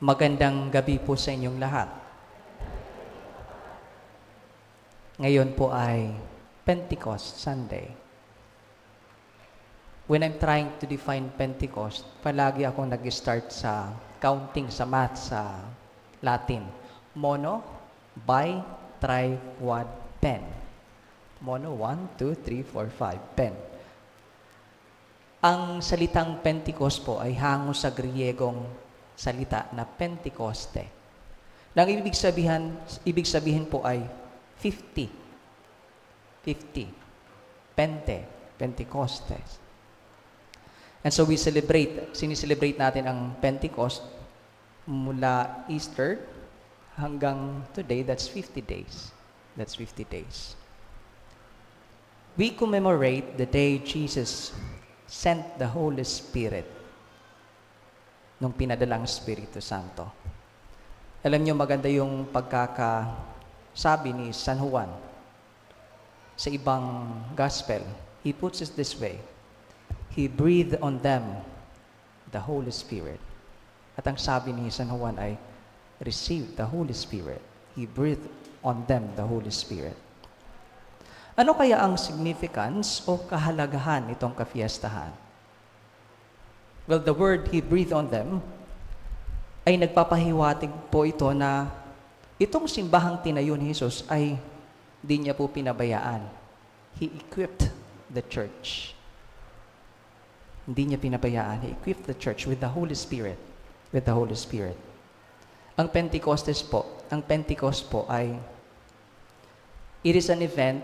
Magandang gabi po sa inyong lahat. Ngayon po ay Pentecost Sunday. When I'm trying to define Pentecost, palagi akong nag-start sa counting sa math sa Latin. Mono, bi, tri, quad, pen. Mono, 1, 2, 3, 4, 5, pen. Ang salitang Pentecost po ay hango sa Griegong salita na Pentecoste. Nang ibig sabihin, ibig sabihin po ay 50. 50. Pente, Pentecostes. And so we celebrate, sinicelebrate natin ang Pentecost mula Easter hanggang today, that's 50 days. That's 50 days. We commemorate the day Jesus sent the Holy Spirit nung pinadalang Espiritu Santo. Alam niyo maganda yung pagkakasabi ni San Juan sa ibang gospel. He puts it this way, He breathed on them the Holy Spirit. At ang sabi ni San Juan ay, receive the Holy Spirit. He breathed on them the Holy Spirit. Ano kaya ang significance o kahalagahan nitong kafiestahan? Well, the word He breathed on them ay nagpapahiwatig po ito na itong simbahang tinayo ni Jesus ay di niya po pinabayaan. He equipped the church. Hindi niya pinabayaan. He equipped the church with the Holy Spirit. With the Holy Spirit. Ang Pentecostes po, ang Pentecost po ay it is an event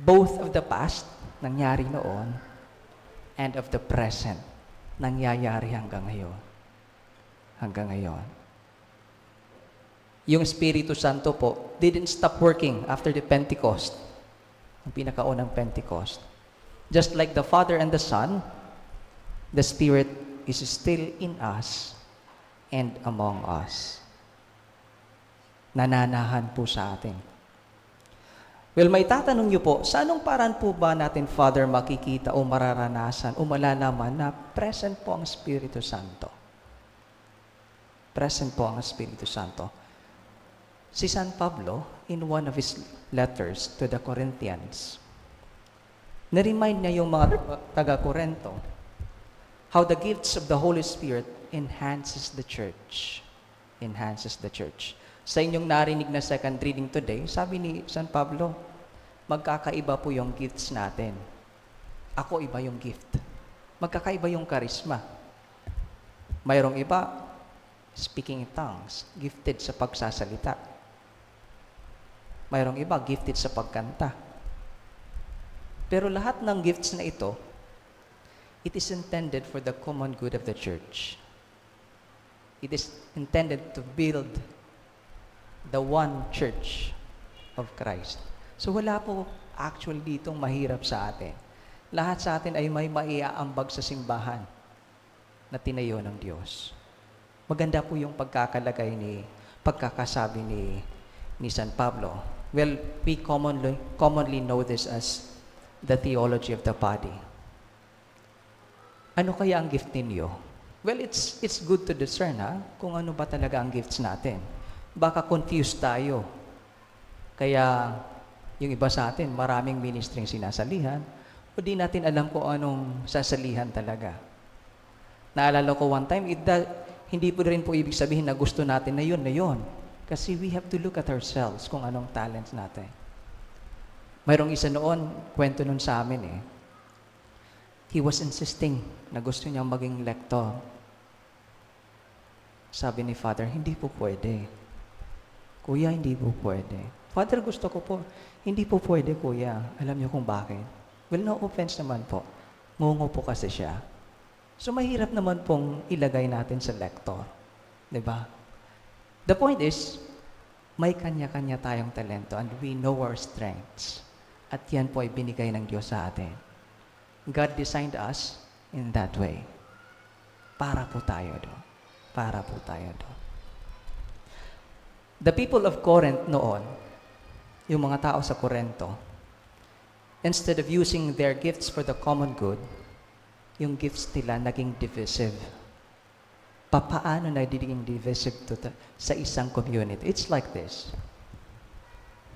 both of the past, nangyari noon, and of the present, nangyayari hanggang ngayon. Hanggang ngayon. Yung Espiritu Santo po didn't stop working after the Pentecost. Ang pinakaunang Pentecost. Just like the Father and the Son, the Spirit is still in us and among us. Nananahan po sa atin. Well, may tatanong niyo po, sa anong paraan po ba natin, Father, makikita o mararanasan o malalaman na present po ang Espiritu Santo? Present po ang Espiritu Santo. Si San Pablo, in one of his letters to the Corinthians, na-remind niya yung mga taga-Korento how the gifts of the Holy Spirit enhances the church. Enhances the church. Sa inyong narinig na second reading today, sabi ni San Pablo, magkakaiba po yung gifts natin. Ako iba yung gift. Magkakaiba yung karisma. Mayroong iba, speaking in tongues, gifted sa pagsasalita. Mayroong iba, gifted sa pagkanta. Pero lahat ng gifts na ito, it is intended for the common good of the church. It is intended to build the one church of Christ. So wala po actually ditong mahirap sa atin. Lahat sa atin ay may maiaambag sa simbahan na tinayo ng Diyos. Maganda po yung pagkakalagay ni, pagkakasabi ni, ni San Pablo. Well, we commonly, commonly know this as the theology of the body. Ano kaya ang gift ninyo? Well, it's, it's good to discern ha, kung ano ba talaga ang gifts natin. Baka confused tayo. Kaya yung iba sa atin, maraming ministry sinasalihan, o di natin alam kung anong sasalihan talaga. Naalala ko one time, it da- hindi po rin po ibig sabihin na gusto natin na yun, na yun. Kasi we have to look at ourselves kung anong talents natin. Mayroong isa noon, kwento nun sa amin eh. He was insisting na gusto niyang maging lektor. Sabi ni Father, hindi po pwede. Kuya, hindi po pwede. Father, gusto ko po. Hindi po pwede, kuya. Alam niyo kung bakit? Well, no offense naman po. Ngungo po kasi siya. So, mahirap naman pong ilagay natin sa lektor. 'Di ba? The point is, may kanya-kanya tayong talento and we know our strengths. At yan po ay binigay ng Diyos sa atin. God designed us in that way. Para po tayo doon. Para po tayo doon. The people of Corinth noon, yung mga tao sa Korento, instead of using their gifts for the common good, yung gifts nila naging divisive. papaano nagiging divisive to ta- sa isang community. It's like this.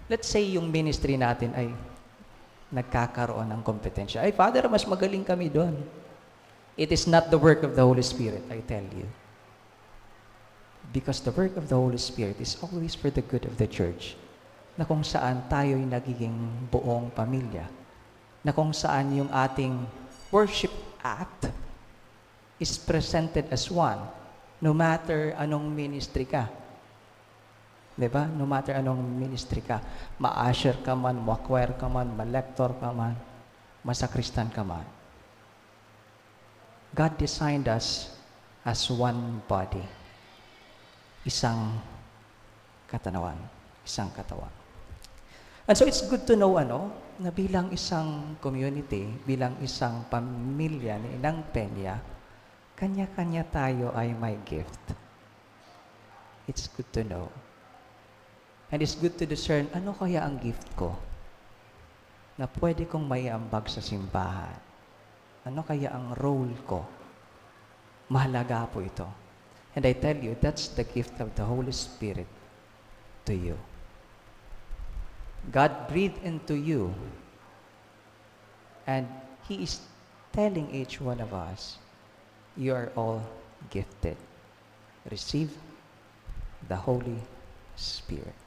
Let's say yung ministry natin ay nagkakaroon ng kompetensya. Ay, Father, mas magaling kami doon. It is not the work of the Holy Spirit, I tell you. Because the work of the Holy Spirit is always for the good of the church. Na kung saan tayo'y nagiging buong pamilya. Na kung saan yung ating worship act is presented as one. No matter anong ministry ka. 'Di ba? No matter anong ministry ka. Ma-usher ka man, ma-choir ka man, ma-lector ka man, masakristan ka man. God designed us as one body. Isang katanawan. Isang katawan. And so it's good to know ano, na bilang isang community, bilang isang pamilya ni Inang Peña, kanya-kanya tayo ay may gift. It's good to know. And it's good to discern, ano kaya ang gift ko na pwede kong maiambag sa simbahan? Ano kaya ang role ko? Mahalaga po ito. And I tell you, that's the gift of the Holy Spirit to you. God breathed into you, and He is telling each one of us, you are all gifted. Receive the Holy Spirit.